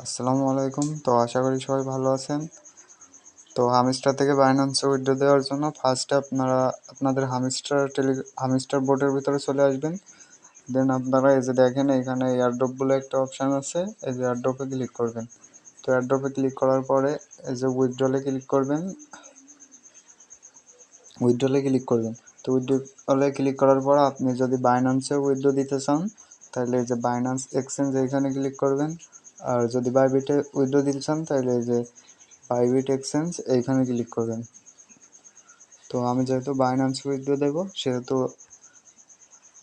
আসসালামু আলাইকুম। তো আশা করি সবাই ভালো আছেন। তো হামিস্টার থেকে বাইন্যান্সে উইড্রো দেওয়ার জন্য ফার্স্টে আপনারা, আপনাদের হামিস্টার টেলি হামিস্টার বোর্ডের ভিতরে চলে আসবেন। দেন আপনারা এই যে দেখেন, এখানে এয়ারড্রপ বলে একটা অপশান আছে। এই যে এয়ারড্রপে ক্লিক করবেন। তো এয়ারড্রপে ক্লিক করার পরে এই যে উইথড্রলে ক্লিক করবেন। উইথড্রলে ক্লিক করবেন। তো উইথড্রলে ক্লিক করার পর আপনি যদি বাইন্যান্সে উইথড্র দিতে চান, তাহলে এই যে বাইন্যান্স এক্সচেঞ্জ এখানে ক্লিক করবেন। আর যদি বাইবিটে উইথড্র দিতে চান, তাহলে যে বাইবিট এক্সচেঞ্জ এইখানে ক্লিক করবেন। তো আমি যেহেতু বাইন্যান্স উইথড্র দেবো, সেহেতু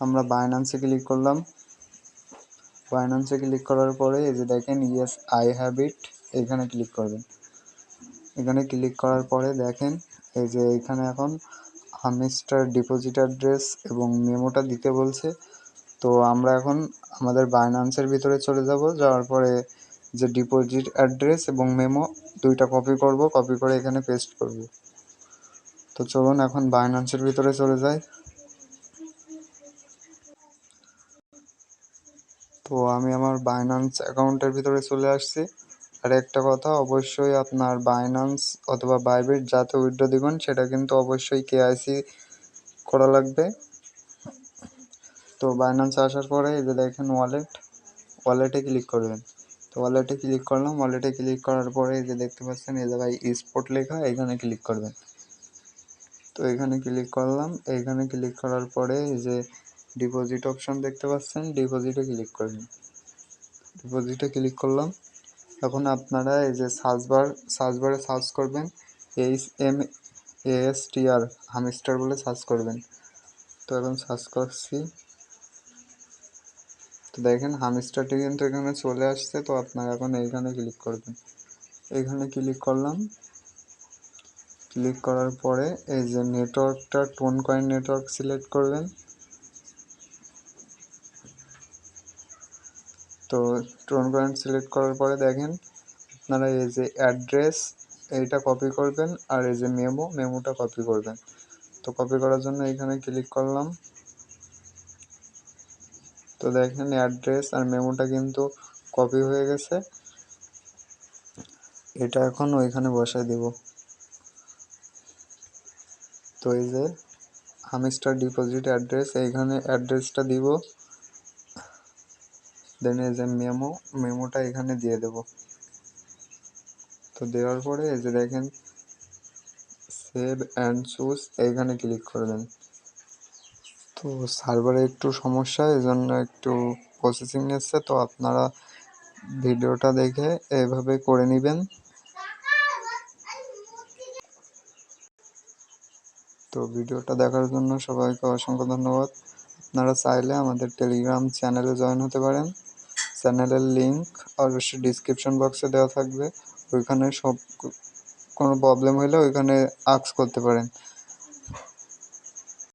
আমরা বাইন্যান্সে ক্লিক করলাম। বাইন্যান্সে ক্লিক করার পরে এই যে দেখেন ইয়েস আই হ্যাভ ইট এখানে ক্লিক করবেন। এখানে ক্লিক করার পরে দেখেন, এই যে এখানে এখন হামিস্টার ডিপোজিট অ্যাড্রেস এবং মেমোটা দিতে বলছে। তো আমরা এখন আমাদের বাইনান্সের ভিতরে চলে যাব। যাওয়ার পরে যে ডিপোজিট অ্যাড্রেস এবং মেমো দুইটা কপি করব কপি করে এখানে পেস্ট করব। তো চলুন এখন বাইনান্সের ভিতরে চলে যাই। তো আমি আমার বাইনান্স অ্যাকাউন্টের ভিতরে চলে আসছি। আর একটা কথা, অবশ্যই আপনার বাইনান্স অথবা বাইবিট যাতে উইথড্র দিবেন, সেটা কিন্তু অবশ্যই কেআইসি করা লাগবে। তো বাইন্যান্স আসার পরে এই যে দেখেন ওয়ালেট ওয়ালেটে ক্লিক করবেন। তো ওয়ালেটে ক্লিক করলাম ওয়ালেটে ক্লিক করার পরে এই যে দেখতে পাচ্ছেন, এই জায়গায় স্পোর্ট লেখা, এখানে ক্লিক করবেন। তো এখানে ক্লিক করলাম, এখানে ক্লিক করার পরে এই যে ডিপোজিট অপশন দেখতে পাচ্ছেন ডিপোজিটে ক্লিক করবেন। ডিপোজিটে ক্লিক করলাম, এখন আপনারা এই যে সার্চ বার সার্চ সার্চ করবেন H M S T R hamster বলে সার্চ করবেন। তো এখন সার্চ করছি। তো দেখেন হামিস্টারটি কিন্তু এখানে চলে আসছে, তো আপনারা এখন এইখানে ক্লিক করবেন। এইখানে ক্লিক করলাম। ক্লিক করার পরে এই যে নেটওয়ার্কটা টোন কয়েন নেটওয়ার্ক সিলেক্ট করবেন। তো টোন কয়েন সিলেক্ট করার পরে দেখেন, আপনারা এই যে অ্যাড্রেস এইটা কপি করবেন, আর এই যে মেমো মেমোটা কপি করবেন। তো কপি করার জন্য এখানে ক্লিক করলাম। তো দেখেন অ্যাড্রেস আর মেমোটা কিন্তু কপি হয়ে গেছে। এটা এখন ওইখানে বসাই দেব। তো এই যে হামিস্টার ডিপোজিট অ্যাড্রেস এইখানে অ্যাড্রেসটা দিব। দেন এই যে মেমো মেমোটা এখানে দিয়ে দেব। তো দেওয়ার পরে এই যে দেখেন সেভ অ্যান্ড চুজ এইখানে ক্লিক করবেন তো সার্ভারে একটু সমস্যা এই জন্য একটু প্রসেসিং নিচ্ছে তো আপনারা ভিডিওটা দেখে এভাবে করে নেবেন। তো ভিডিওটা দেখার জন্য সবাইকে অসংখ্য ধন্যবাদ। আপনারা চাইলে আমাদের টেলিগ্রাম চ্যানেলে জয়েন হতে পারেন। চ্যানেলের লিঙ্ক অবশ্যই ডিসক্রিপশন বক্সে দেওয়া থাকবে। ওইখানে সব কোনো প্রবলেম হলে ওইখানে আক্স করতে পারেন।